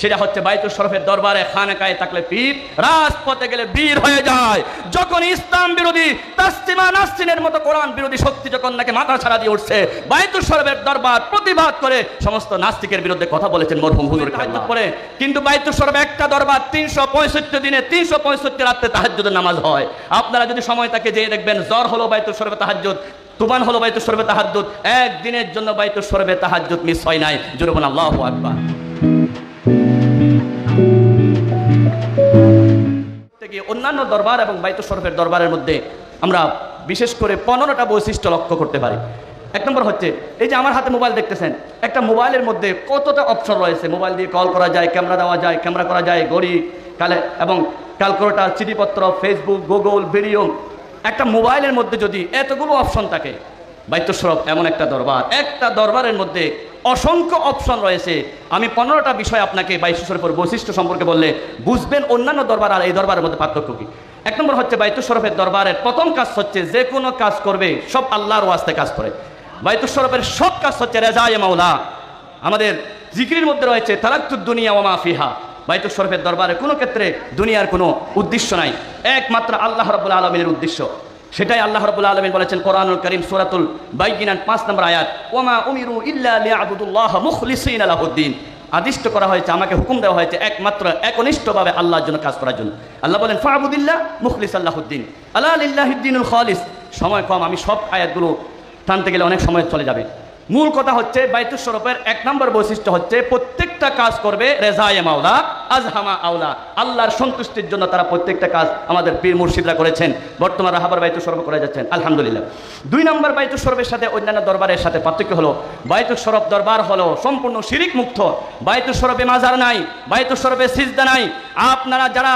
সেটা হচ্ছে বাইতুল শরফের দরবারে খানকায় থাকলে পীর রাজপথে গেলে বীর হয়ে যায়। যখন ইসলাম বিরোধী তাসলিমা নাসরিনের মতো কোরআন বিরোধী শক্তি যখন নাকি মাথা ছাড়া দিয়ে উঠছে বাইতুল শরফের দরবার প্রতিবাদ করে সমস্ত নাস্তিকের বিরুদ্ধে কথা বলেছেন মরহুম হুজুর পড়ে কিন্তু বাইতুল শরফ একটা দরবার তিনশো পঁয়ষট্টি দিনে তিনশো পঁয়ষট্টি রাত্রে তাহাজ্জুদের নামাজ হয়। আপনারা যদি সময় তাকে যেয়ে দেখবেন জ্বর হলো বাইতুল শরফে তাহাজ্জুদ তুফান হলো বাইতুল শরফে তাহাজ্জুদ একদিনের জন্য বাইতুল শরফে তাহাজ্জুদ মিস হয় নাই। জুড়ে বলেন আল্লাহু আকবার। থেকে অন্যান্য দরবার এবং বাইতুল শরফের দরবারের মধ্যে আমরা বিশেষ করে পনেরোটা বৈশিষ্ট্য লক্ষ্য করতে পারি। এক নম্বর হচ্ছে, এই যে আমার হাতে মোবাইল দেখতেছেন, একটা মোবাইলের মধ্যে কতটা অপশন রয়েছে? মোবাইল দিয়ে কল করা যায়, ক্যামেরা দেওয়া যায়, ক্যামেরা করা যায় ঘড়ি কালে, এবং ক্যালকুলেটার, চিঠিপত্র, ফেসবুক, গুগল, ভিডিও। একটা মোবাইলের মধ্যে যদি এতগুলো অপশন থাকে, বাইতুল শরফ এমন একটা দরবার, একটা দরবারের মধ্যে অসংখ্য অপশন রয়েছে। আমি পনেরোটা বিষয় আপনাকে বাইতুল শরফের বৈশিষ্ট্য সম্পর্কে বললে বুঝবেন অন্যান্য দরবার আর এই দরবারের মধ্যে পার্থক্য কি। এক নম্বর হচ্ছে বাইতুল শরফের দরবারের প্রথম কাজ হচ্ছে যে কোনো কাজ করবে, সব আল্লাহর ওয়াস্তে কাজ করে। বাইতুল শরফের সব কাজ হচ্ছে রেজায়ে মাওলা। আমাদের জিকির মধ্যে রয়েছে তারাক্তুর দুনিয়া ওমা ফিহা। বাইতুল শরফের দরবারে কোনো ক্ষেত্রে দুনিয়ার কোনো উদ্দেশ্য নাই। একমাত্র আল্লাহ রব্বুল আলমীর উদ্দেশ্য। সেটাই আল্লাহ রবুল আলমিন বলেছেন কোরআনুল করিম সুরাতুল বাইকিনান পাঁচ নম্বর আয়াত, ওমা উমিরু ইল্লা লিয়াবুদুল্লাহ মুখলিসিন আলাহুদ্দিন আদিষ্ট করা হয়েছে, আমাকে হুকুম দেওয়া হয়েছে একমাত্র একনিষ্ঠভাবে আল্লাহর জন্য কাজ করার জন্য। আল্লাহ বলেন, ফাবুদিল্লাহ মুখলিস আল্লাহুদ্দিন আল্লাহ আল্লাহিদ্দিনুল খালিস। সময় কম, আমি সব আয়াতগুলো টানতে গেলে অনেক সময় চলে যাবে। মূল কথা হচ্ছে বাইতুল শরফের এক নম্বর বৈশিষ্ট্য হচ্ছে প্রত্যেকটা কাজ করবে রেজায়ে মাওলা, আজহামা আওলা। আল্লাহর সন্তুষ্টির জন্য তারা প্রত্যেকটা কাজ আমাদের পীর মুর্শিদরা করেছেন। বর্তমান রাহাবার বাইতুল শরফ করে যাচ্ছেন। আলহামদুলিল্লাহ। দুই নম্বর বাইতুল শরফের সাথে অন্যান্য দরবারের সাথে পার্থক্য হলো বাইতুল শরফ দরবার হলো সম্পূর্ণ শিরিক মুক্ত। বাইতুল শরফে মাজার নাই বাইতুল শরফে সিজদা নাই। আপনারা যারা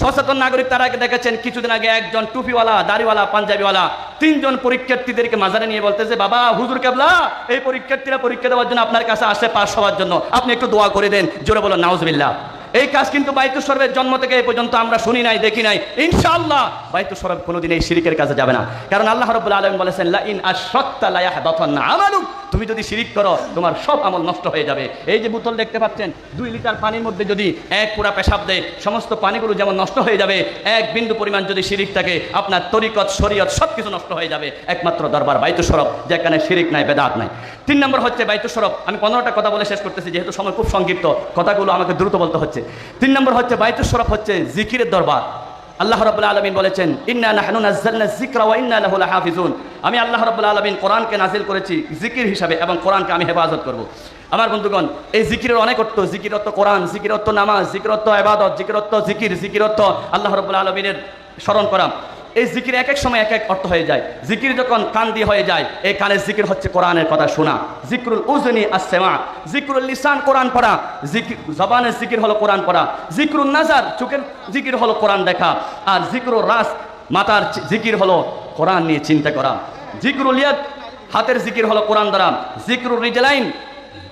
সচেতন নাগরিক তারা দেখেছেন, কিছুদিন আগে একজন টুপিওয়ালা, দাড়িওয়ালা, পাঞ্জাবিওয়ালা, তিনজন পরীক্ষার্থীদেরকে মাজারে নিয়ে বলতেছে, বাবা, হুজুর কেবলা, এই পরীক্ষার্থীরা পরীক্ষা দেওয়ার জন্য আপনার কাছে আসে, পাশ হওয়ার জন্য। আপনি একটু দোয়া করে দেন। জোরে বলো নাউজবিল্লাহ। এই কাজ কিন্তু বাইতুল সরবের জন্ম থেকে এই পর্যন্ত আমরা শুনি নাই, দেখি নাই। ইনশাআল্লাহ বাইতুল সরব কোনোদিন এই শিরিকের কাছে যাবে না। কারণ আল্লাহ রাব্বুল আলামিন বলেছেন লা ইন আশরাকতা লা ইয়াহবাতান্না আমালুক। তুমি যদি শিরিক করো, তোমার সব আমল নষ্ট হয়ে যাবে। এই যে বোতল দেখতে পাচ্ছেন, দুই লিটার পানির মধ্যে যদি এক পুরা পেশাব দেয়, সমস্ত পানিগুলো যেমন নষ্ট হয়ে যাবে, এক বিন্দু পরিমাণ যদি শিরিক থাকে, আপনার তরিকত, শরীয়ত সব কিছু নষ্ট হয়ে যাবে। একমাত্র দরবার বাইতুল সরব যেখানে শিরিক নাই, বেদাত নাই। তিন নম্বর হচ্ছে বাইতুল সরব আমি পনেরোটা কথা বলে শেষ করতেছি, যেহেতু সময় খুব সংক্ষিপ্ত, কথাগুলো আমাকে দ্রুত বলতে হচ্ছে। তিন নম্বর হচ্ছে, বাইতুল শরফ হচ্ছে জিকিরের দরবার। আল্লাহ রবুল্লা আলমিন বলেছেন, ইন্না নাহনু নাযালনা যিকরা ওয়া ইন্না লাহু হাফিজুন আমি আল্লাহ রবুল্লা আলমিন কোরআনকে নাজিল করেছি জিকির হিসাবে এবং কোরআনকে আমি হেফাজত করব। আমার বন্ধুগণ, এই জিকিরের অনেক অর্থ, জিকিরত্ব কোরআন, জিকিরত্ব নামাজ, জিকিরত্ব আবাদত জিকির জিকিরত্ব জিকির জিকির অর্থ আল্লাহ রবুল্লা আলমিনের স্মরণ করা। এই জিকির এক এক সময় এক এক অর্থ হয়ে যায়। জিকির যখন কান দিয়ে হয়ে যায় এই কানের জিকির হচ্ছে কোরআনের কথা শোনা। জিকরুল উজনি আসেমা জিকরুল লিসান কোরআন পড়া। জিকির জবানের জিকির হলো কোরআন পড়া। জিকরুল নাজার, চোখের জিকির হলো কোরআন দেখা। আর জিকরুল রাস, মাতার জিকির হলো কোরআন নিয়ে চিন্তা করা। জিকরুল ইয়াদ, হাতের জিকির হলো কোরআন দ্বারা। জিকরুল রিজলাইন,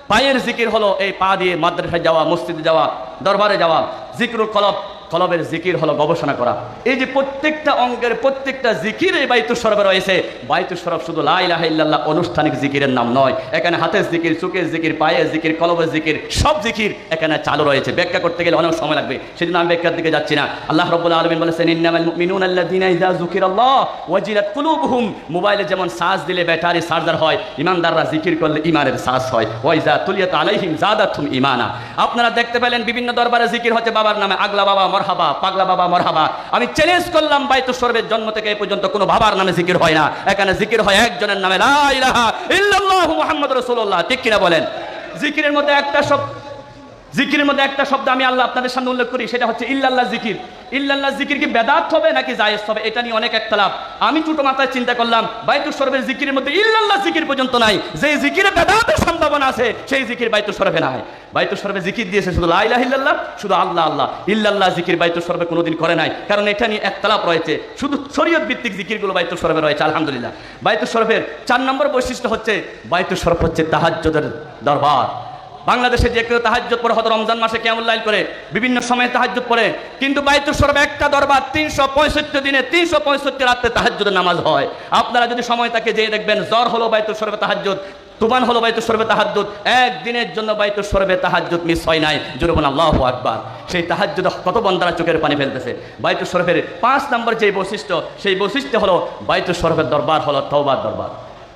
পায়ের জিকির হলো এই পা দিয়ে মাদ্রাসায় যাওয়া, মসজিদে যাওয়া, দরবারে যাওয়া। জিকরুল কলব কলবের জিকির হলো গবেষণা করা। এই যে প্রত্যেকটা অঙ্গের প্রত্যেকটা জিকির এই বাইতুর সরবে রয়েছে। বাইতুর সরব শুধু লাইলাহ ইল্লাল্লাহ আনুষ্ঠানিক জিকিরের নাম নয়। এখানে হাতের জিকির, চোখের জিকির, পায়ের জিকির, কলবের জিকির, সব জিকির এখানে চালু রয়েছে। ব্যাখ্যা করতে গেলে অনেক সময় লাগবে। সেদিন আমি ব্যাখ্যার দিকে যাচ্ছি না। আল্লাহ রাব্বুল আলামিন বলেছেন মোবাইলে যেমন সাজ দিলে ব্যাটারি চার্জার হয়, ইমানদাররা জিকির করলে ইমানের সাজ হয়। আপনারা দেখতে পেলেন বিভিন্ন দরবারে জিকির হচ্ছে বাবার নামে। আগলা বাবা মরহাবা, পাগলা বাবা মরহাবা। আমি চ্যালেঞ্জ করলাম বাইতু সর্বের জন্ম থেকে এই পর্যন্ত কোনো বাবার নামে জিকির হয় না। এখানে জিকির হয় একজনের নামে, লা ইলাহা ইল্লাল্লাহু মুহাম্মাদুর রাসূলুল্লাহ। ঠিক কিনা বলেন? জিকিরের মধ্যে একটা সব জিকিরের মধ্যে একটা শব্দ আমি আল্লাহ আপনাদের সামনে উল্লেখ করি, সেটা হচ্ছে ইল্লাল্লাহ জিকির। ইল্লাল্লাহ জিকির কি বেদাত হবে নাকি জায়েজ হবে? এটা নিয়ে অনেক একতলাপ। আমি ছোট মাথায় চিন্তা করলাম, বাইতুল সরবের জিকিরের মধ্যে ইল্লাল্লাহ জিকির পর্যন্ত নাই। যে জিকিরে বেদাতের সম্ভাবনা আছে, সেই জিকির বাইতুল সরবে নাই। বাইতুল সরবে জিকির দিয়েছে শুধু লা ইলাহা ইল্লাল্লাহ, শুধু আল্লাহ আল্লাহ। ইল্লাল্লাহ জিকির বাইতুল সরবে কোনোদিন করে নাই। কারণ এটা নিয়ে একতলাপ রয়েছে। শুধু শরীয়ত ভিত্তিক জিকিরগুলো বাইতুল সরবে রয়েছে, আলহামদুলিল্লাহ। বাইতুল সরফের চার নম্বর বৈশিষ্ট্য হচ্ছে, বাইতুল সরফ হচ্ছে তাহাজ্জুদের দরবার। বাংলাদেশে যে কেউ তাহাজ্জুদ পড়ে, হয়তো রমজান মাসে কেমন লাইল করে, বিভিন্ন সময়ে তাহাজ্জুদ পড়ে, কিন্তু বাইতুল সরব একটা দরবার তিনশো পঁয়ষট্টি দিনে তিনশো পঁয়ষট্টি রাত্রে তাহাজ্জুদের নামাজ হয়। আপনারা যদি সময় তাকে যেয়ে দেখবেন, জ্বর হলো বাইতুল সরবে তাহাজ্জুদ তুমান হলো বাইতুল শরফে তাহাজ্জুদ একদিনের জন্য বাইতুল শরফে তাহাজ্জুদ মিস হয় নাই। জোরে বলুন, আল্লাহু আকবার। সেই তাহাজ্জুদ কত বন্দারা চোখের পানি ফেলতেছে। বাইতুল শরফের পাঁচ নম্বর যে বৈশিষ্ট্য, সেই বৈশিষ্ট্য হলো বাইতুল শরফের দরবার হলো তওবার দরবার।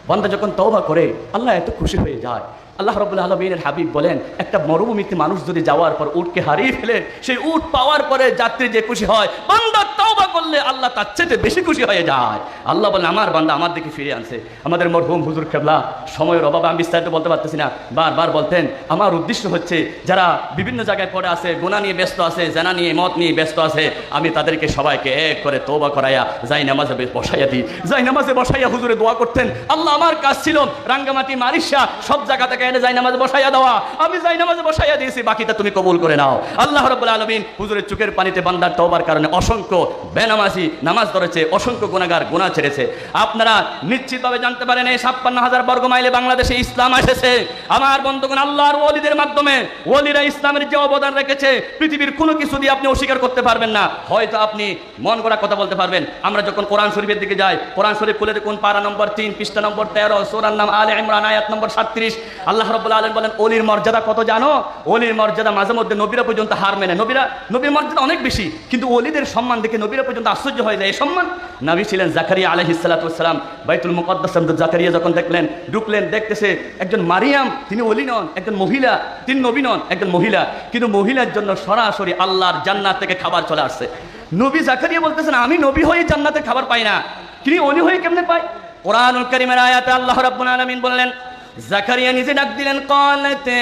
বন্দা যখন তওবা করে, আল্লাহ এত খুশি হয়ে যায়। আল্লাহ রবুল্লা আলমিনের হাবিব বলেন, একটা মরুভূমিতে মানুষ যদি যাওয়ার পর উটকে হারিয়ে ফেলে, সেই উট পাওয়ার পরে যাত্রী যে খুশি হয়, বান্দা তওবা করলে আল্লাহ তার চেয়ে বেশি খুশি হয়ে যায়। আল্লাহ বলেন, আমার বান্দা আমার দিকে ফিরে আনছে। আমাদের মরহুম হুজুর খেবলা, সময়ের অভাবে আমি বিস্তারিত বলতে পারতেছি না। বারবার বলতেন, আমার উদ্দেশ্য হচ্ছে, যারা বিভিন্ন জায়গায় পড়ে আছে গুণা নিয়ে ব্যস্ত আছে, জানা নিয়ে, মত নিয়ে ব্যস্ত আছে, আমি তাদেরকে সবাইকে এক করে তোবা করাইয়া, যাই নামাজে বসাইয়া দিই। যাই নামাজে বসাইয়া হুজুরে দোয়া করতেন, আল্লাহ আমার কাজ ছিল, রাঙ্গামাটি মারিসা সব জায়গা থেকে এনে যাই নামাজে বসাইয়া দেওয়া। আমি যাই নামাজে বসাইয়া দিয়েছি, বাকিটা তুমি কবুল করে নাও। আল্লাহ রব্বুল আলমিন হুজুরের চোখের পানিতে বান্দার তওবার কারণে অসংখ্য বেনামাজি নামাজ ধরেছে, অসংখ্য গুণাগার গুণা ছেড়েছে। আপনারা নিশ্চিতভাবে জানতে পারেন, এই ছাপ্পান্ন হাজার বর্গ মাইলে বাংলাদেশে ইসলাম এসেছে। আমার বন্ধুগণ, আল্লাহর ওলিদের মাধ্যমে ওলিরা ইসলামের যে অবদান রেখেছে, পৃথিবীর কোনো কিছু দিয়ে আপনি অস্বীকার করতে পারবেন না। হয়তো আপনি মন করা কথা বলতে পারবেন। আমরা যখন কোরআন শরীফের দিকে যাই, কোরআন শরীফ খুলে দেখুন পারা নম্বর তিন, পৃষ্ঠা নম্বর তেরো, সোরার নাম আলে ইমরান, আয়াত নম্বর সাতত্রিশ। আল্লাহ রব্বুল আলম বলেন, অলির মর্যাদা কত জানো? অলির মর্যাদা মাঝে মধ্যে নবীরা পর্যন্ত হার মেনে। নবীরা, নবীর মর্যাদা অনেক বেশি, কিন্তু অলিদের সম্মান দেখে নবীরা পর্যন্ত আশ্চর্য হয়ে যায়। এই সম্মান নবী ছিলেন জাকারিয়া আলহিসাল্লাম বাইতুল মুকদ্দাস জাকারিয়া যখন দেখলেন, ঢুকলেন, দেখতেছে একজন মারিয়াম, তিনি অলি নন, একজন মহিলা, তিনি নবী নন, একজন মহিলা। কিন্তু মহিলার জন্য সরাসরি আল্লাহর জান্নাত থেকে খাবার চলে আসছে। নবী জাকারিয়া বলতেছেন, আমি নবী হয়ে জান্নাতের খাবার পাই না। তিনি অলি হয়ে কেমনে পাই কোরআনুল করিমের আয়াতে আল্লাহ রাব্বুল আলামিন বললেন জাকারিয়া নিজে ডাক দিলেন, কলতে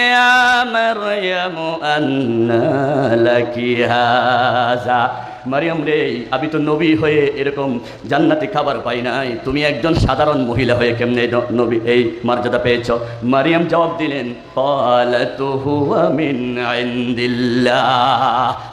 মারয়াম রে, আমি তো নবী হয়ে এরকম জান্নাতি খাবার পাই নাই। তুমি একজন সাধারণ মহিলা হয়ে কেমনে নবী, এই মর্যাদা পেয়েছ? মারিয়াম জবাব দিলেন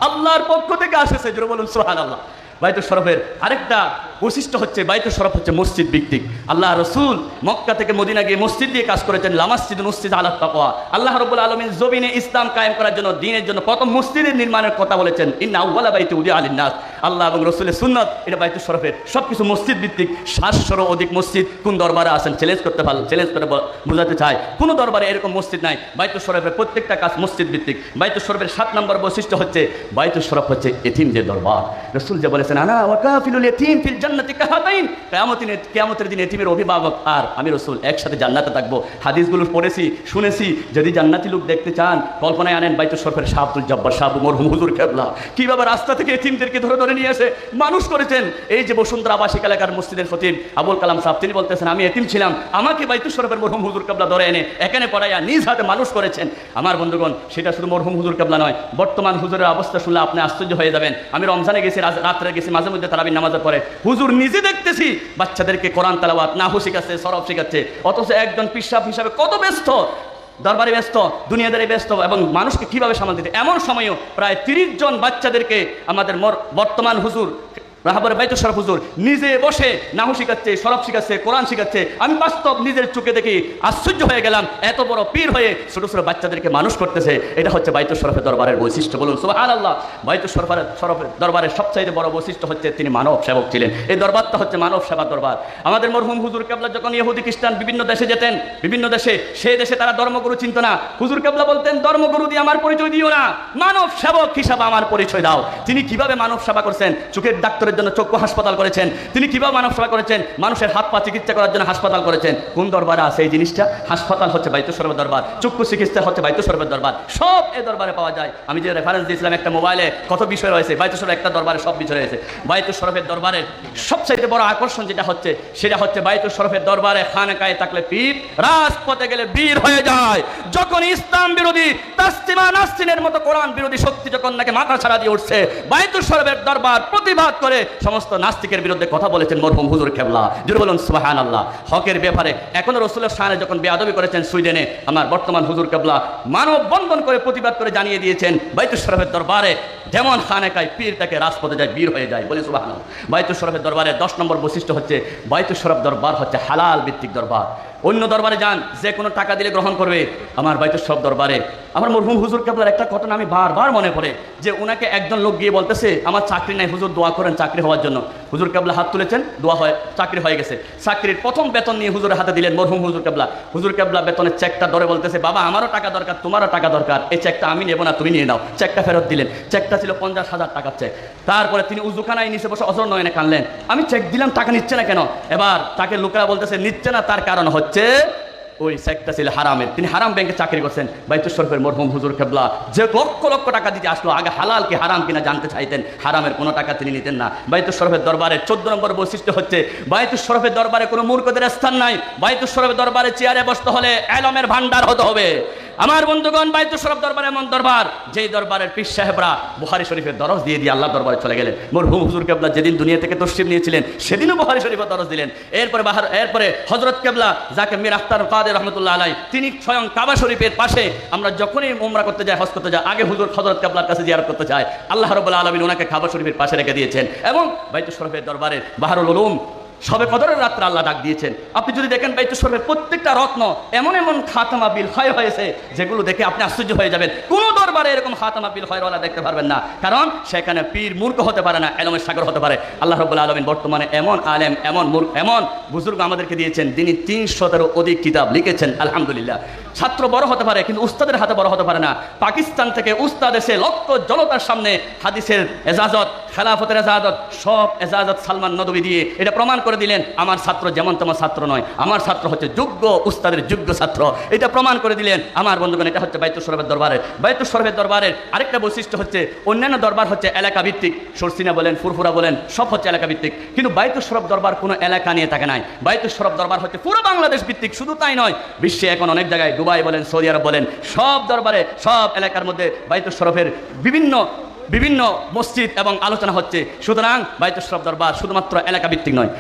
আল্লাহর পক্ষ থেকে আসেছে, জোরে বলুন, সুবহানাল্লাহ। বাইতুল শরফের আরেকটা বৈশিষ্ট্য হচ্ছে বাইতে সরফ হচ্ছে মসজিদ ভিত্তিক। আল্লাহ রসুল মক্কা থেকে মদিনা গিয়ে মসজিদ দিয়ে কাজ করেছেন লামাসজিদ মসজিদ আল্লাহ তাকওয়া। আল্লাহ রবুল আলমিন জমিনে ইসলাম কায়েম করার জন্য, দিনের জন্য প্রথম মসজিদের নির্মাণের কথা বলেছেন, ইন্না আউ্বালা বাইতে উদি আলিন্নাস। আল্লাহ এবং রসুলের সুন্নত, এটা বাইতুল শরফের সব কিছু মসজিদ ভিত্তিক সাতশোরও অধিক মসজিদ কোন দরবারে আসেন চ্যালেঞ্জ করতে পারল চ্যালেঞ্জ করে বোঝাতে চায়। কোনো দরবারে এরকম মসজিদ নাই বাইতুল শরফের প্রত্যেকটা কাজ মসজিদ ভিত্তিক। বাইতুল শরফের সাত নম্বর বৈশিষ্ট্য হচ্ছে বাইতুল শরফ হচ্ছে এথিম যে দরবার। রসুল যে বলেছেন আনা ওয়াকাফিলুল এথিম ফিল জান্নাতি কাহাতাইন। কিয়ামতের কিয়ামতের দিন এথিমের অভিভাবক আর আমি রসুল একসাথে জান্নাতে থাকব। হাদিসগুলো পড়েছি, শুনেছি, যদি জান্নাতি লোক দেখতে চান, কল্পনায় আনেন বাইতুল শরফের শাহ আব্দুল জব্বার শাহ মরহুম হুজুর কেবলা। কীভাবে রাস্তা থেকে এথিমদেরকে ধরে ধরে নিয়ে এসে মানুষ করেছেন। এই যে বসুন্ধরা আবাসিক এলাকার মসজিদের খতিব আবুল কালাম সাহেব, তিনি বলতেছেন, আমি এতিম ছিলাম। আমাকে বাইতুল শরফের মরহুম হুজুর কাবলা ধরে এনে এখানে পড়াইয়া নিজ হাতে মানুষ করেছেন। আমার বন্ধুগণ, সেটা শুধু মরহুম হুজুর কাবলা নয়, বর্তমান হুজুরের অবস্থা শুনলে আপনি আশ্চর্য হয়ে যাবেন। আমি রমজানে গেছি রাত্রে গেছি, মাঝে মধ্যে তারাবির নামাজের পরে হুজুর নিজে দেখতেছি, বাচ্চাদেরকে কোরআন তালাওয়াত, নাহু শিখাচ্ছে সরব শিখাচ্ছে, অথচ একজন পিসাব হিসাবে কত ব্যস্ত। দরবারে ব্যস্ত, দুনিয়াদারে ব্যস্ত এবং মানুষকে কীভাবে সামাল দিতে? এমন সময়ও প্রায় তিরিশ জন বাচ্চাদেরকে আমাদের বর্তমান হুজুর রাহাবার বাইতুল শরফ হুজুর নিজে বসে নাহু শিখাচ্ছে, সরব শিখাচ্ছে, কোরআন শিখাচ্ছে। আমি বাস্তব নিজের চোখে দেখি, আশ্চর্য হয়ে গেলাম, এত বড় পীর হয়ে ছোট ছোট বাচ্চাদেরকে মানুষ করতেছে। এটা হচ্ছে বাইতুল শরফের দরবারের বৈশিষ্ট্য, বলুন সুবাহ আল্লাহ বাইতুল শরফের শরফের দরবারের সবচাইতে বড় বৈশিষ্ট্য হচ্ছে তিনি মানব সেবক ছিলেন। এই দরবারটা হচ্ছে মানব সেবা দরবার। আমাদের মরহুম হুজুর কেবলা যখন ইহুদি খ্রিস্টান বিভিন্ন দেশে যেতেন, বিভিন্ন দেশে, সেই দেশে তারা ধর্মগুরু চিন্ত না। হুজুর কেবলা বলতেন, ধর্মগুরু দিয়ে আমার পরিচয় দিও না। মানব সেবক হিসাবে আমার পরিচয় দাও। তিনি কীভাবে মানব সেবা করছেন? চোখের ডাক্তারের জন্য চক্ষু হাসপাতাল করেছেন। তিনি কীভাবে মানব সেবা করেছেন? মানুষের হাত পা চিকিৎসা করার জন্য হাসপাতাল করেছেন। কোন দরবারে আছে এই জিনিসটা? হাসপাতাল হচ্ছে বাইতুল সরবের দরবার, চক্ষু চিকিৎসা হচ্ছে বাইতুল সরবের দরবার। সব এই দরবারে পাওয়া যায়। আমি যে রেফারেন্স দিয়েছিলাম একটা মোবাইলে কত বিষয় রয়েছে। বাইতুল সরব একটা দরবারে সব বিষয় রয়েছে। বাইতুল সরফের দরবারের সবচাইতে বড় আকর্ষণ যেটা হচ্ছে, সেটা হচ্ছে বাইতুল সরফের দরবারে খানকায় থাকলে পীর, রাজপথে গেলে বীর হয়ে যায়। যখন ইসলাম বিরোধী তাস্তিমা নাস্তিনের মতো কোরআন বিরোধী শক্তি যখন নাকি মাথা ছাড়া দিয়ে উঠছে বাইতুল সরফের দরবার প্রতিবাদ করে সমস্ত নাস্তিকের বিরুদ্ধে কথা বলেছেন মরহুম হুজুর কেবলা। জুড়ে বলুন সুবাহান আল্লাহ হকের ব্যাপারে এখনও রসুলের সানে যখন বেয়াদবি করেছেন সুইডেনে, আমার বর্তমান হুজুর কেবলা মানব বন্ধন করে প্রতিবাদ করে জানিয়ে দিয়েছেন বাইতুল শরফের দরবারে যেমন খানেকায় পীর তাকে রাজপথে যায়, বীর হয়ে যায়। বলে সুবাহ বাইতুল শরফের দরবারে দশ নম্বর বৈশিষ্ট্য হচ্ছে বাইতুল শরফ দরবার হচ্ছে হালাল ভিত্তিক দরবার। অন্য দরবারে যান, যে কোনো টাকা দিলে গ্রহণ করবে। আমার বাড়িতে সব দরবারে। আমার মরহুম হুজুর কেবলার একটা ঘটনা আমি বারবার মনে পড়ে যে ওনাকে একজন লোক গিয়ে বলতেছে, আমার চাকরি নাই হুজুর, দোয়া করেন চাকরি হওয়ার জন্য। হুজুর কেবলা হাত তুলেছেন, দোয়া হয়, চাকরি হয়ে গেছে। চাকরির প্রথম বেতন নিয়ে হুজুরের হাতে দিলেন মরহুম হুজুর কেবলা। হুজুর কেবলা বেতনের চেকটা ধরে বলতেছে, বাবা, আমারও টাকা দরকার, তোমারও টাকা দরকার। এই চেকটা আমি নেব না, তুমি নিয়ে নাও। চেকটা ফেরত দিলেন। চেকটা ছিল পঞ্চাশ হাজার টাকার চেক। তারপরে তিনি উজুখানায় নিচে বসে অজর নয়নে কানলেন। আমি চেক দিলাম, টাকা নিচ্ছে না কেন? এবার তাকে লোকেরা বলতেছে, নিচ্ছে না, তার কারণ হচ্ছে ওই চেকটা ছিল হারামের। তিনি হারাম ব্যাংকে চাকরি করছেন। বাইতুল মরহুম হুজুর খেবলা যে লক্ষ লক্ষ টাকা দিতে আসলো, আগে হালাল কি হারাম কিনা জানতে চাইতেন। হারামের কোনো টাকা তিনি নিতেন না। বাইতুল শরফের দরবারে চোদ্দ নম্বর বৈশিষ্ট্য হচ্ছে, বাইতুল শরফের দরবারে কোনো মূর্খদের স্থান নাই। বাইতুল শরফের দরবারে চেয়ারে বসতে হলে অ্যালমের ভান্ডার হতে হবে। আমার বন্ধুগণ, বাইতুল শরফ দরবার এমন দরবার, যেই দরবারের পীর সাহেবরা বুহারি শরীফের দরজ দিয়ে দিয়ে আল্লাহ দরবারে চলে গেলেন। মরহুম হুজুর কেবলা যেদিন দুনিয়া থেকে তসিম নিয়েছিলেন, সেদিনও বুহারি শরীফের দরজ দিলেন। এরপরে বাহার, এরপরে হজরত কেবলা, যাকে মির আখতার কাদের রহমতুল্লাহ আলাই তিনি স্বয়ং কাবা শরীফের পাশে আমরা যখনই উমরা করতে যাই, হজ করতে যাই, আগে হুজুর হজরত কেবলার কাছে জিয়ারত করতে চাই আল্লাহ রবুল্লা আলমিন ওনাকে কাবা শরীফের পাশে রেখে দিয়েছেন। এবং বাইতুল শরফের দরবারের বাহারুল উলুম সবে কদরের রাত্রে আল্লাহ ডাক দিয়েছেন। আপনি যদি দেখেন বাইতুল শরফের প্রত্যেকটা রত্ন এমন এমন খাতামা বিল হয় হয়েছে, যেগুলো দেখে আপনি আশ্চর্য হয়ে যাবেন। কোনো দরবারে এরকম খাতামা বিল হয়ওয়ালা দেখতে পারবেন না। কারণ সেখানে পীর মূর্খ হতে পারে না, এলমের সাগর হতে পারে। আল্লাহ রবুল্লা আলমিন বর্তমানে এমন আলেম, এমন মূর্খ, এমন বুজুর্গ আমাদেরকে দিয়েছেন তিনি তিনশতেরও অধিক কিতাব লিখেছেন, আলহামদুলিল্লাহ। ছাত্র বড় হতে পারে, কিন্তু উস্তাদের হাতে বড় হতে পারে না। পাকিস্তান থেকে উস্তাদ এসে লক্ষ জনতার সামনে হাদিসের এজাজত, খেলাফতের এজাজত, সব এজাজত সালমান নদবী দিয়ে এটা প্রমাণ দিলেন, আমার ছাত্র যেমন তোমার ছাত্র নয়, আমার ছাত্র হচ্ছে যোগ্য উস্তাদের যোগ্য ছাত্র। এটা প্রমাণ করে দিলেন, আমার বন্ধুগণ, এটা হচ্ছে বাইতুল সরবের দরবারের। বাইতুল সরবের দরবারের আরেকটা বৈশিষ্ট্য হচ্ছে, অন্যান্য দরবার হচ্ছে এলাকা ভিত্তিক সরসিনা বলেন, ফুরফুরা বলেন, সব হচ্ছে এলাকা ভিত্তিক কিন্তু বাইতুল সরব দরবার কোনো এলাকা নিয়ে থাকে নাই। বাইতুল সরব দরবার হচ্ছে পুরো বাংলাদেশ ভিত্তিক, শুধু তাই নয়, বিশ্বে এখন অনেক জায়গায়, দুবাই বলেন, সৌদি আরব বলেন, সব দরবারে, সব এলাকার মধ্যে বাইতুল শরফের বিভিন্ন বিভিন্ন মসজিদ এবং আলোচনা হচ্ছে। সুতরাং বাইতুল শরফ দরবার শুধুমাত্র এলাকা ভিত্তিক নয়।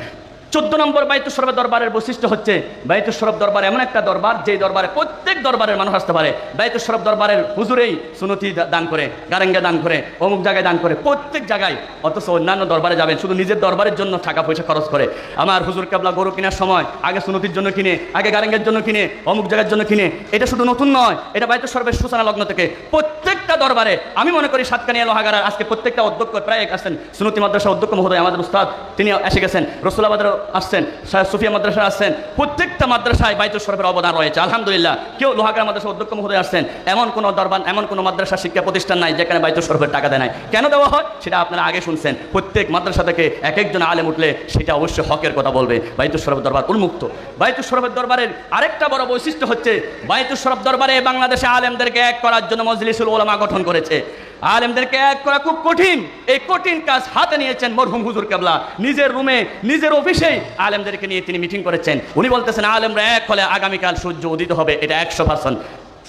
চোদ্দ নম্বর বাইতুল শরফের দরবারের বৈশিষ্ট্য হচ্ছে বাইতুল শরফ দরবার এমন একটা দরবার যে দরবারে প্রত্যেক দরবারের মানুষ আসতে পারে। বাইতুল শরফ দরবারের হুজুরেই সুনতি দান করে, গারেঙ্গা দান করে, অমুক জায়গায় দান করে, প্রত্যেক জায়গায়, অথচ অন্যান্য দরবারে যাবেন, শুধু নিজের দরবারের জন্য টাকা পয়সা খরচ করে। আমার হুজুর কাবলা গরু কেনার সময়, আগে সুনতির জন্য কিনে, আগে গারেঙ্গের জন্য কিনে, অমুক জায়গার জন্য কিনে, এটা শুধু নতুন নয়, এটা বাইতুল শরফের সূচনা লগ্ন থেকে প্রত্যেকটা দরবারে, আমি মনে করি সাতকানিয়া লোহাগার আজকে প্রত্যেকটা অধ্যক্ষ প্রায় এক আসছেন সুনতি মাদ্রাসা অধ্যক্ষ মহোদয়, আমাদের উস্তাদ, তিনি এসে গেছেন। রসুলাবাদের আসছেন সুফিয়া মাদ্রাসা আসছেন, প্রত্যেকটা মাদ্রাসায় বাইতুল শরফের অবদান রয়েছে। আলহামদুলিল্লাহ, কেউ লোহাগার মাদ্রাসা অধ্যক্ষ মহোদয় আসছেন, এমন কোনো দরবার, এমন কোনো মাদ্রাসা শিক্ষা প্রতিষ্ঠান নাই যেখানে বাইতুল শরফের টাকা দেয় নাই। কেন দেওয়া হয়? সেটা আপনারা আগে শুনছেন। প্রত্যেক মাদ্রাসা থেকে এক একজন আলেম উঠলে সেটা অবশ্যই হকের কথা বলবে। বাইতুল শরফ দরবার উন্মুক্ত। বাইতুল শরফের দরবারের আরেকটা বড় বৈশিষ্ট্য হচ্ছে, বাইতুল শরফ দরবারে বাংলাদেশে আলেমদেরকে এক করার জন্য মজলিসুল ওলামা গঠন করেছে। আলেমদেরকে এক করা খুব কঠিন। এই কঠিন কাজ হাতে নিয়েছেন মরহুম হুজুর কেবলা। নিজের রুমে, নিজের অফিসেই আলেমদেরকে নিয়ে তিনি মিটিং করেছেন। উনি বলতেছেন, আলেমরা এক হলে আগামীকাল সূর্য উদিত হবে, এটা একশো পার্সেন্ট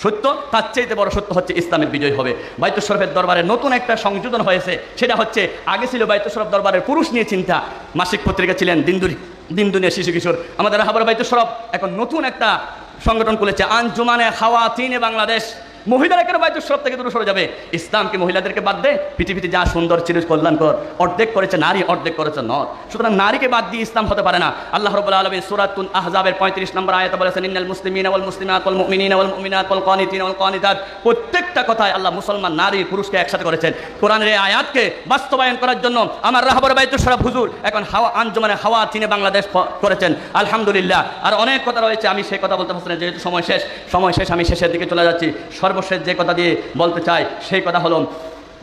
সত্য। তার চাইতে বড় সত্য হচ্ছে ইসলামের বিজয় হবে। বাইতুল শরফের দরবারে নতুন একটা সংযোজন হয়েছে। সেটা হচ্ছে, আগে ছিল বাইতুল শরফ দরবারের পুরুষ নিয়ে চিন্তা। মাসিক পত্রিকা ছিলেন দিনদুরি দিন দুনিয়া শিশু কিশোর। আমাদের হাবার বাইতুল শরফ এখন নতুন একটা সংগঠন খুলেছে। আঞ্জুমানে হাওয়া তিনে বাংলাদেশ। মহিলারা কেন বাইতুল শরফ থেকে দূরে সরে যাবে? ইসলামকে মহিলাদেরকে বাদ দে। পৃথিবীতে যা সুন্দর ছিল কল্যাণকর, অর্ধেক করেছে নারী, অর্ধেক করেছে নর। সুতরাং নারীকে বাদ দিয়ে ইসলাম হতে পারে না। আল্লাহ রবুল্লা আলমী সুরাতুল আহজাবের পঁয়ত্রিশ নম্বর আয়াত বলেছেন, ইন্নাল মুসলিমিন ওয়াল মুসলিমাত ওয়াল মুমিনিন ওয়াল মুমিনাত ওয়াল কানিতিন ওয়াল কানিতাত প্রত্যেকটা কথায় আল্লাহ মুসলমান, নারী, পুরুষকে একসাথে করেছেন। কোরআনের এই আয়াতকে বাস্তবায়ন করার জন্য আমার রাহবর বাইতুল শরফ হুজুর এখন হাওয়া, আঞ্জমানে হাওয়া চীনে বাংলাদেশ করেছেন। আলহামদুলিল্লাহ। আর অনেক কথা রয়েছে, আমি সেই কথা বলতে পারছি না, যেহেতু সময় শেষ সময় শেষ, আমি শেষের দিকে চলে যাচ্ছি। সর্বশেষ যে কথা দিয়ে বলতে চাই, সেই কথা হলো,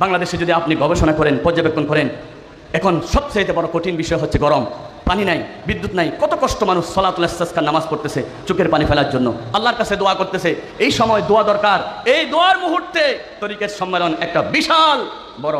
বাংলাদেশে যদি আপনি গবেষণা করেন, পর্যবেক্ষণ করেন, এখন সবচেয়ে বড় কঠিন বিষয় হচ্ছে গরম। পানি নাই, বিদ্যুৎ নাই, কত কষ্ট মানুষ সলাতুল ইস্তেসকার নামাজ পড়তেছে চোখের পানি ফেলার জন্য। আল্লাহর কাছে দোয়া করতেছে, এই সময় দোয়া দরকার, এই দোয়ার মুহূর্তে তরিকের সম্মেলন একটা বিশাল বড়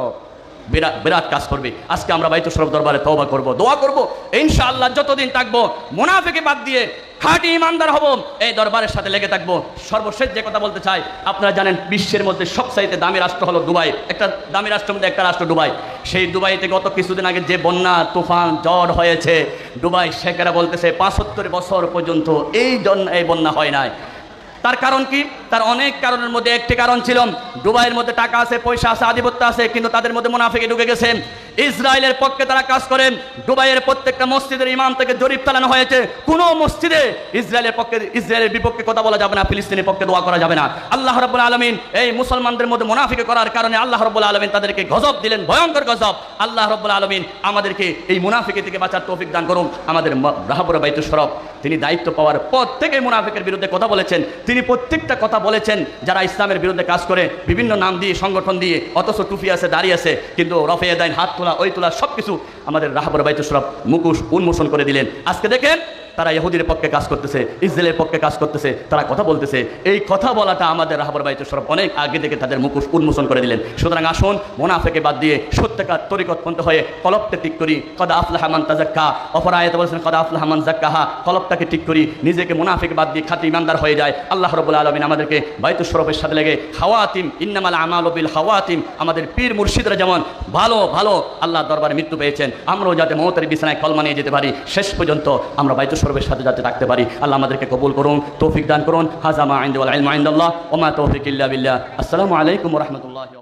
বিরাট বিরাট কাজ করবে। আজকে আমরা বাইতুল শরফ দরবারে তওবা করব, দোয়া করব। ইনশাআল্লাহ যতদিন থাকব মুনাফিকে বাদ দিয়ে খাঁটি ইমানদার হব। এই দরবারের সাথে লেগে থাকব। সর্বশেষ যে কথা বলতে চাই, আপনারা জানেন বিশ্বের মধ্যে সবচাইতে দামি রাষ্ট্র হলো দুবাই। একটা দামি রাষ্ট্রের মধ্যে একটা রাষ্ট্র দুবাই। সেই দুবাইতে গত কিছুদিন আগে যে বন্যা, তুফান জ্বর হয়েছে, দুবাই শেখেরা বলতেছে, পাঁচাত্তর বছর পর্যন্ত এই জন্য এই বন্যা হয় নাই। তার কারণ কি? তার অনেক কারণের মধ্যে একটি কারণ ছিল। দুবাইয়ের মধ্যে টাকা আছে, পয়সা আছে, আধিপত্য আছে, কিন্তু তাদের মধ্যে মুনাফিকে ঢুকে গেছে। ইসরায়েলের পক্ষে তারা কাজ করেন। দুবাইয়ের প্রত্যেকটা মসজিদের ইমাম থেকে জরিপ চালানো হয়েছে। কোনো মসজিদে ইসরায়েলের পক্ষে, ইসরায়েলের বিপক্ষে কথা বলা যাবে না, ফিলিস্তিনের পক্ষে দোয়া করা যাবে না। আল্লাহ রব্বুল আলমিন এই মুসলমানদের মধ্যে মুনাফিকে করার কারণে আল্লাহ রব্বুল আলমিন তাদেরকে গজব দিলেন, ভয়ঙ্কর গজব। আল্লাহ রব্বুল আলমিন আমাদেরকে এই মুনাফিকে থেকে বাঁচার তৌফিক দান করুন। আমাদের রাহাবুর বাইতু সরব, তিনি দায়িত্ব পাওয়ার পর থেকে মুনাফিকের বিরুদ্ধে কথা বলেছেন। তিনি প্রত্যেকটা কথা বলেছেন, যারা ইসলামের বিরুদ্ধে কাজ করে, বিভিন্ন নাম দিয়ে, সংগঠন দিয়ে, অথচ টুফি আছে দাঁড়িয়ে আছে, কিন্তু রফে দেন হাত তোলা ওই তোলা সবকিছু আমাদের রাহাবর বাইতুসরফ মুখোশ উন্মোচন করে দিলেন। আজকে দেখেন তারা ইহুদির পক্ষে কাজ করতেছে, ইসরায়েলের পক্ষে কাজ করতেছে, তারা কথা বলতেছে। এই কথা বলাটা আমাদের রাহাবর বাইতুল সরব অনেক আগে থেকে তাদের মুখোশ উন্মোচন করে দিলেন। সুতরাং আসুন, মোনাফেকে বাদ দিয়ে সত্যকার তরিকতপন্থ হয়ে কলপটা ঠিক করি। কদা আফলাহামান তাজাক্কা অপর আয়তে বলেছেন, কদা আফলাহামান জাক্কাহা কলপটাকে ঠিক করি। নিজেকে মুনাফিক বাদ দিয়ে খাতি ইমানদার হয়ে যায়। আল্লাহ রবুল আলমিন আমাদেরকে বাইতুল সরফের সাথে লেগে হাওয়াতিম ইন্নামাল আমাল বিল হাওয়াতিম আমাদের পীর মুর্শিদরা যেমন ভালো ভালো আল্লাহ দরবারে মৃত্যু পেয়েছেন, আমরাও যাতে মমতার বিছানায় কলমা নিয়ে যেতে পারি। শেষ পর্যন্ত আমরা বাইতুল সরফের সাথে যাতে থাকতে পারি। আল্লাহ আমাদেরকে কবুল করুন, তৌফিক দান করুন। হাজামা আইন্দ আইন ওমা তৌফিক ইল্লা বিল্লাহ। আসসালামু আলাইকুম রহমতুল্লাহ